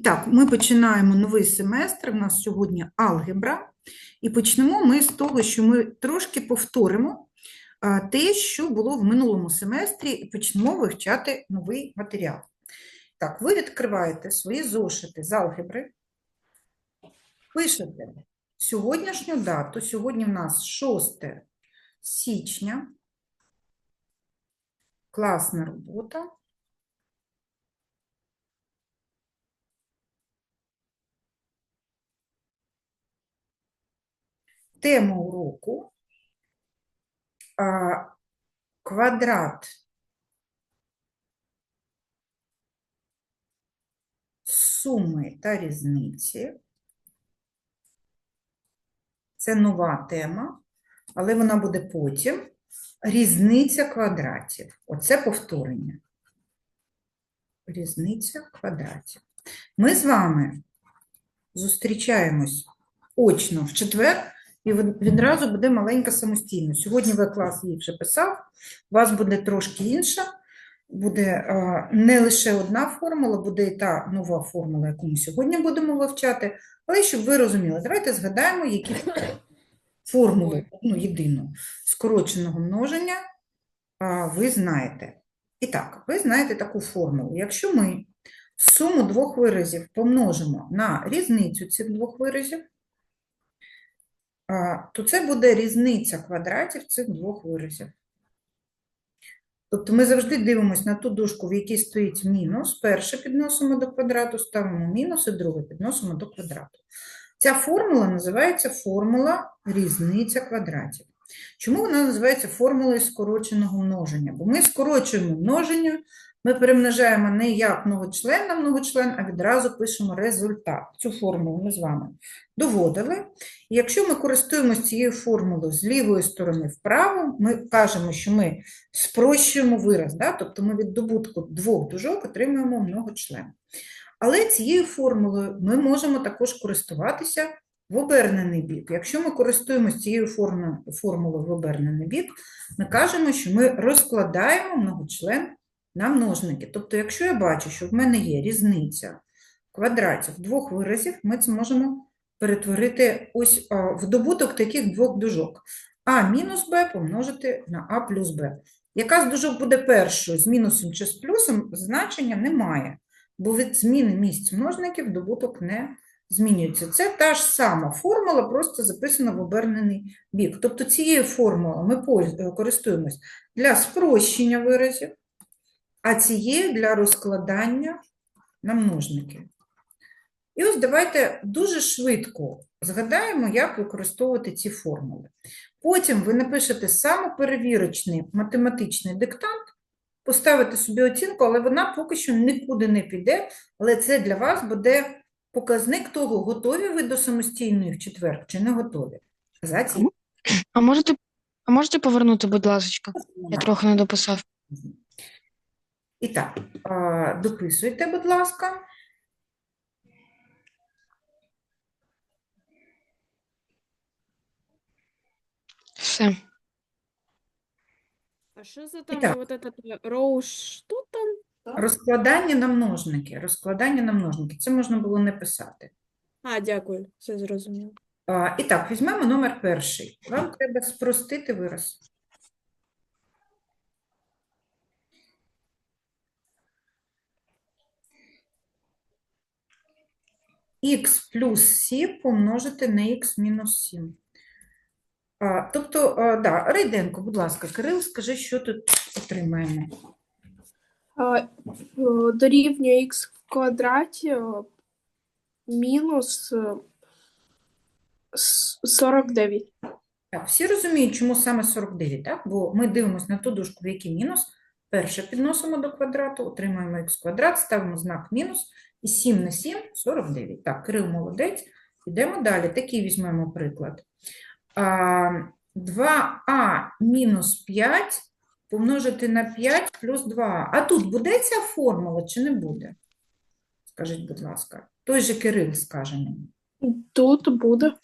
І так, ми починаємо новий семестр. У нас сьогодні алгебра. І почнемо ми з того, що ми трошки повторимо те, що було в минулому семестрі, і почнемо вивчати новий матеріал. Так, ви відкриваєте свої зошити з алгебри, пишете сьогоднішню дату. Сьогодні в нас 6 січня. Класна робота. Тема уроку квадрат суми та різниці. Це нова тема, але вона буде потім. Різниця квадратів. Оце повторення. Різниця квадратів. Ми з вами зустрічаємось очно в четвер, і відразу буде маленька самостійно. Сьогодні ви клас її вже писав, у вас буде трошки інша, буде не лише одна формула, буде і та нова формула, яку ми сьогодні будемо вивчати. Але щоб ви розуміли, давайте згадаємо, які формули, ну, єдину скороченого множення ви знаєте. І так, ви знаєте таку формулу. Якщо ми суму двох виразів помножимо на різницю цих двох виразів, то це буде різниця квадратів цих двох виразів. Тобто ми завжди дивимося на ту дужку, в якій стоїть мінус. Перше підносимо до квадрату, ставимо мінус, і друге підносимо до квадрату. Ця формула називається формула різниця квадратів. Чому вона називається формулою скороченого множення? Бо ми скорочуємо множення, ми перемножаємо не як многочлен на многочлен, а відразу пишемо результат. Цю формулу ми з вами доводили. І якщо ми користуємося цією формулою з лівої сторони вправо, ми кажемо, що ми спрощуємо вираз, да? тобто ми від добутку двох дужок отримуємо многочлен. Але цією формулою ми можемо також користуватися в обернений бік. Якщо ми користуємося цією формулою в обернений бік, ми кажемо, що ми розкладаємо многочлен на. Тобто, якщо я бачу, що в мене є різниця квадратів двох виразів, ми це можемо перетворити ось в добуток таких двох дужок. А мінус Б помножити на А плюс Б. Яка з дужок буде першою, з мінусом чи з плюсом, значення немає, бо від зміни місць множників добуток не змінюється. Це та ж сама формула, просто записана в обернений бік. Тобто цією формулою ми користуємось для спрощення виразів, а цією для розкладання на множники. І ось давайте дуже швидко згадаємо, як використовувати ці формули. Потім ви напишете самоперевірочний математичний диктант, поставите собі оцінку, але вона поки що нікуди не піде, але це для вас буде показник того, готові ви до самостійної в четвер чи не готові. Їй А можете, а можете повернути, будь ласка? Я трохи не дописав. І так, дописуйте, будь ласка. Все. А що за там Итак. вот этот э, роу, що там? Розкладання на множники. Розкладання на множники. Це можна було не писати. А, дякую, все зрозуміло. А, і так, візьмемо номер перший. Вам треба спростити вираз. Х плюс 7 помножити на х мінус 7. Тобто, да, Рейденко, будь ласка, Кирил, скажи, що тут отримаємо. Е, дорівнює х в квадраті е, мінус е, 49. Так, всі розуміють, чому саме 49, так? Бо ми дивимося на ту дужку, в якій мінус. Перше підносимо до квадрату, отримаємо х квадрат, ставимо знак мінус, і 7 на 7 – 49. Так, Кирил молодець. Йдемо далі. Такий візьмемо приклад. 2а мінус 5 помножити на 5 плюс 2. А тут буде ця формула чи не буде? Скажіть, будь ласка. Той же Кирил скаже мені. Тут буде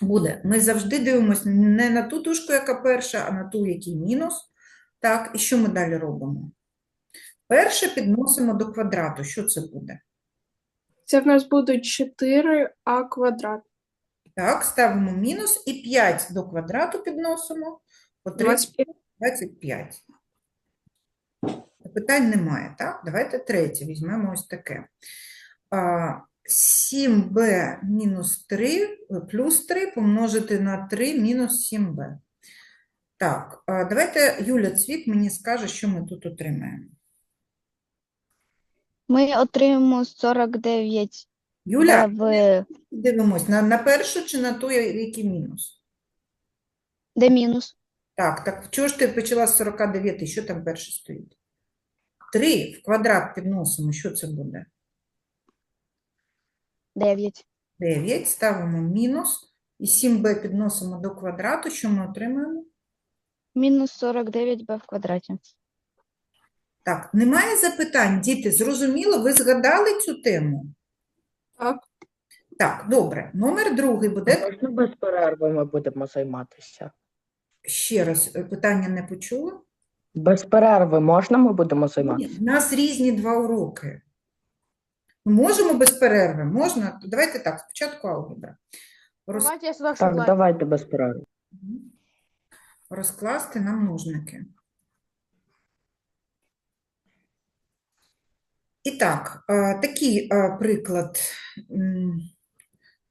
Буде. Ми завжди дивимося не на ту дужку, яка перша, а на ту, який мінус. Так, і що ми далі робимо? Перше підносимо до квадрату. Що це буде? Це в нас буде 4а квадрат. Так, ставимо мінус і 5 до квадрату підносимо. Отримаємо 25. 25. Питань немає, так? Давайте третє візьмемо ось таке. 7b мінус 3 е, плюс 3 помножити на 3 мінус 7b. Так, давайте Юля Цвік мені скаже, що ми тут отримаємо. Ми отримаємо 49 Юля, в дивимось, на, на першу чи на ту, який мінус? де мінус. Так, так чого ж ти почала з 49, що там перше стоїть? 3 в квадрат підносимо, що це буде? 9. 9, ставимо мінус, і 7b підносимо до квадрату, що ми отримаємо? Мінус 49b в квадраті. Так, немає запитань, діти, зрозуміло, ви згадали цю тему? Так. Так, добре. Номер другий буде. Можна без перерви ми будемо займатися? Ще раз, е, питання не почула? Без перерви можна ми будемо Ні, займатися? в нас різні два уроки. Можемо без перерви? Можна? Давайте так, спочатку алгебра. Роз- Давайте я сюди Так, давайте без перерви. Розкласти на множники. І так, е, такий е, приклад.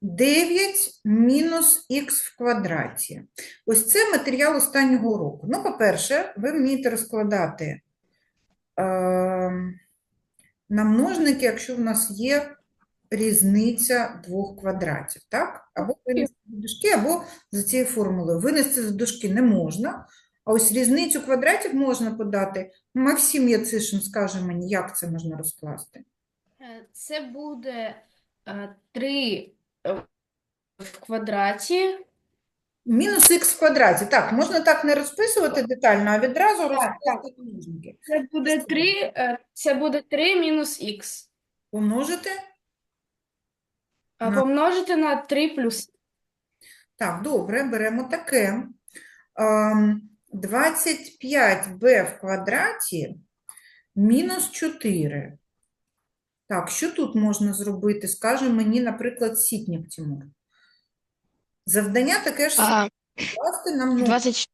9 мінус х в квадраті. Ось це матеріал останнього уроку. Ну, по-перше, ви вмієте розкладати е, на множники, якщо в нас є різниця двох квадратів, так? Або винести за дужки, або за цією формулою. Винести за дужки не можна, а ось різницю квадратів можна подати. Максим Яцишин скаже мені, як це можна розкласти. Е, Це буде 3 в квадраті. Мінус х в квадраті. Так, можна так не розписувати детально, а відразу розкласти на множники. Це буде 3, це буде 3 мінус х. Помножити. А На- помножити на 3 плюс. Так, добре, беремо таке. Ем, 25b в квадраті мінус 4. Так, що тут можна зробити? Скаже мені, наприклад, Сітнік Тимур. Завдання таке ж А, скласти на множники. 20...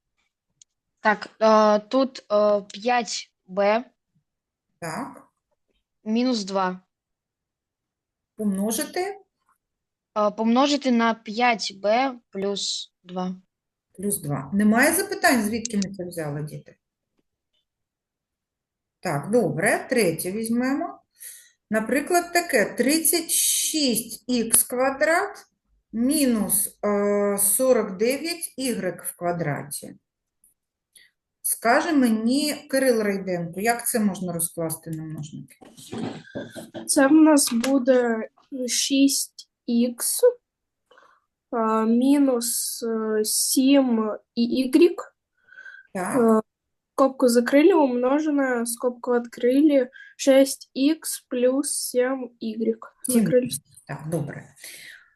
Так, е, тут е, 5b Так, мінус 2 помножити е, помножити на 5b плюс 2. Плюс 2. Немає запитань, звідки ми це взяли, діти? Так, добре, третє візьмемо. Наприклад, таке 36х квадрат мінус е, 49y в квадраті. Скаже мені Кирил Райденко, як це можна розкласти на множники? Це в нас буде 6х а, мінус 7 і y. Так, Скобку закрыли, умноженное, скобку открыли, 6х плюс 7y. Сім. Закрыли. Так, добре.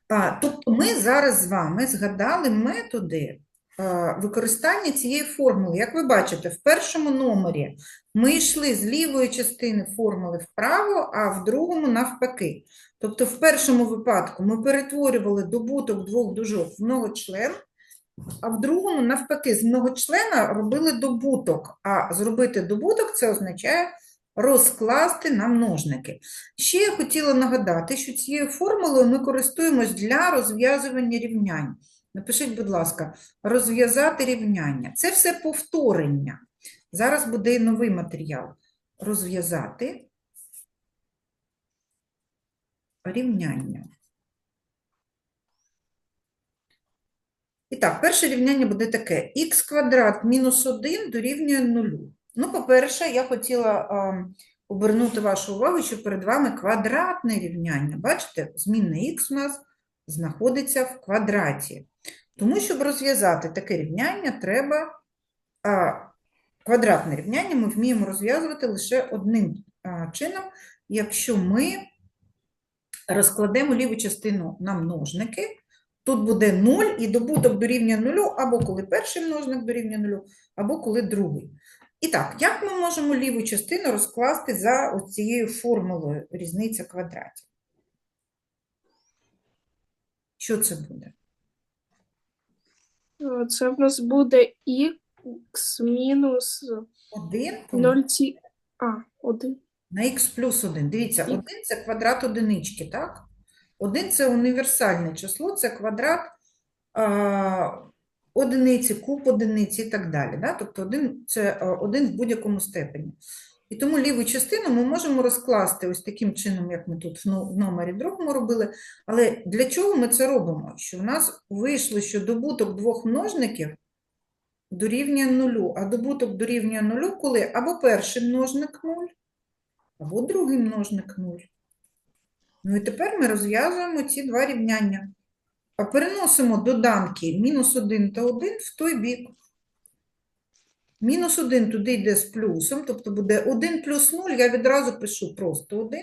А, тобто ми зараз з вами згадали методи а, використання цієї формули. Як ви бачите, в першому номері ми йшли з лівої частини формули вправо, а в другому навпаки. Тобто в першому випадку ми перетворювали добуток двох дужок в многочлен, а в другому навпаки з многочлена робили добуток. А зробити добуток це означає розкласти на множники. Ще я хотіла нагадати, що цією формулою ми користуємось для розв'язування рівнянь. Напишіть, будь ласка, розв'язати рівняння. Це все повторення. Зараз буде і новий матеріал. Розв'язати рівняння. І так, перше рівняння буде таке. х квадрат мінус 1 дорівнює 0. Ну, по-перше, я хотіла обернути вашу увагу, що перед вами квадратне рівняння. Бачите, змінна х у нас знаходиться в квадраті. Тому, щоб розв'язати таке рівняння, треба а, квадратне рівняння ми вміємо розв'язувати лише одним а, чином, якщо ми розкладемо ліву частину на множники. Тут буде 0 і добуток дорівнює 0, або коли перший множник дорівнює 0, або коли другий. І так, як ми можемо ліву частину розкласти за цією формулою різниця квадратів? Що це буде? Е, Це в нас буде х мінус 1 0, а, 1. на х плюс 1. Дивіться, 1 – це квадрат одинички, так? 1 – це універсальне число, це квадрат а, одиниці, куб одиниці і так далі. Да? Тобто 1 – це а, 1 в будь-якому степені. І тому ліву частину ми можемо розкласти ось таким чином, як ми тут в номері другому робили. Але для чого ми це робимо? Що в нас вийшло, що добуток двох множників дорівнює нулю, а добуток дорівнює нулю, коли або перший множник 0, або другий множник 0. Ну і тепер ми розв'язуємо ці два рівняння. А переносимо доданки мінус 1 та 1 в той бік. Мінус 1 туди йде з плюсом, тобто буде 1 плюс 0, я відразу пишу просто 1,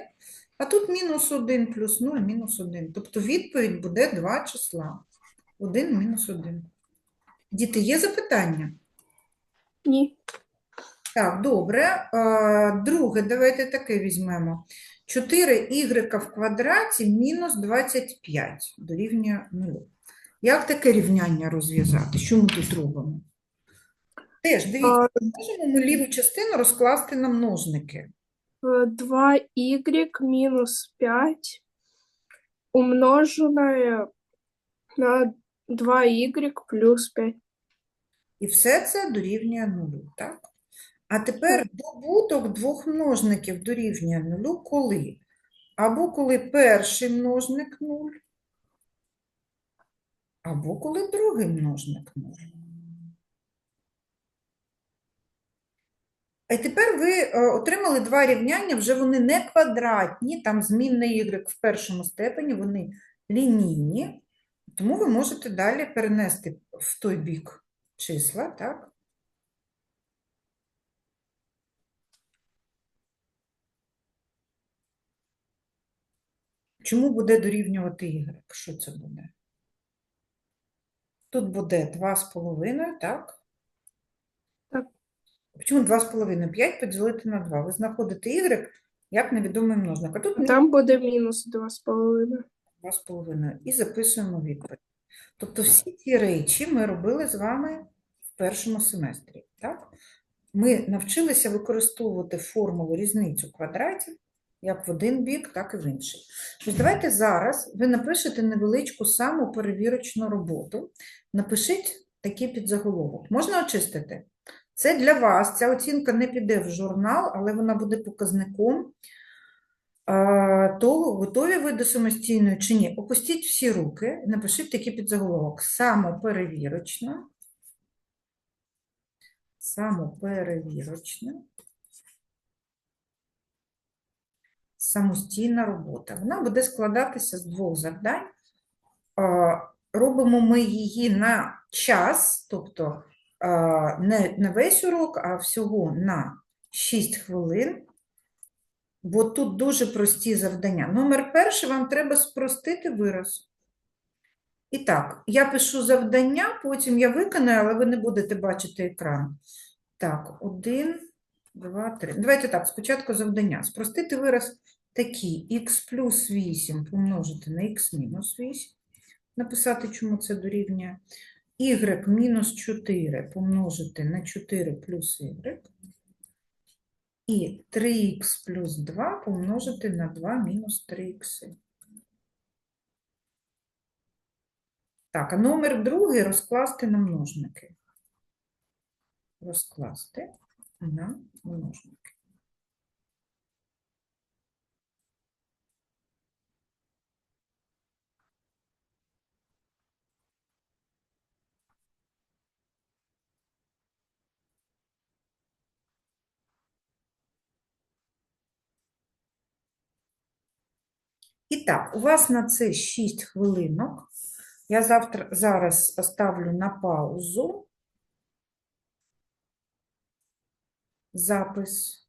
а тут мінус 1 плюс 0, мінус 1. Тобто відповідь буде два числа. 1 мінус 1. Діти, є запитання? Ні. Так, добре. Друге, давайте таке візьмемо. 4y в квадраті мінус 25 дорівнює 0. Як таке рівняння розв'язати? Що ми тут робимо? Теж, дивіться, можемо ми ліву частину розкласти на множники. е, 2y мінус 5 умножене на 2y плюс 5. І все це дорівнює нулю, так? А тепер добуток двох множників дорівнює нулю коли? Або коли перший множник 0, або коли другий множник 0. А тепер ви е, отримали два рівняння, вже вони не квадратні, там змінна y в першому степені, вони лінійні, тому ви можете далі перенести в той бік числа, так? Чому буде дорівнювати y? Що це буде? Тут буде 2,5, так? Так. Чому 2,5? 5 поділити на 2. Ви знаходите y як невідомий множник. А тут там буде мінус 2,5. 2,5 і записуємо відповідь. Тобто всі ці речі ми робили з вами в першому семестрі. Так? Ми навчилися використовувати формулу різницю квадратів як в один бік, так і в інший. Ось давайте зараз ви напишете невеличку самоперевірочну роботу. Напишіть такий підзаголовок. Можна очистити? Це для вас, ця оцінка не піде в журнал, але вона буде показником того, готові ви до самостійної чи ні. Опустіть всі руки, напишіть такий підзаголовок. Самоперевірочна. Самоперевірочна. Самостійна робота. Вона буде складатися з двох завдань. Робимо ми її на час, тобто не на весь урок, а всього на 6 хвилин. Бо тут дуже прості завдання. Номер перший вам треба спростити вираз. І так, я пишу завдання, потім я виконаю, але ви не будете бачити екран. Так, один, два, три. Давайте так, спочатку завдання. Спростити вираз такий. х плюс 8 помножити на х мінус 8. Написати, чому це дорівнює. Y мінус 4 помножити на 4 плюс y. І 3х плюс 2 помножити на 2 мінус 3х. Так, а номер другий розкласти на множники. Розкласти на множники. І так, у вас на це 6 хвилинок. Я завтра, зараз поставлю на паузу запис.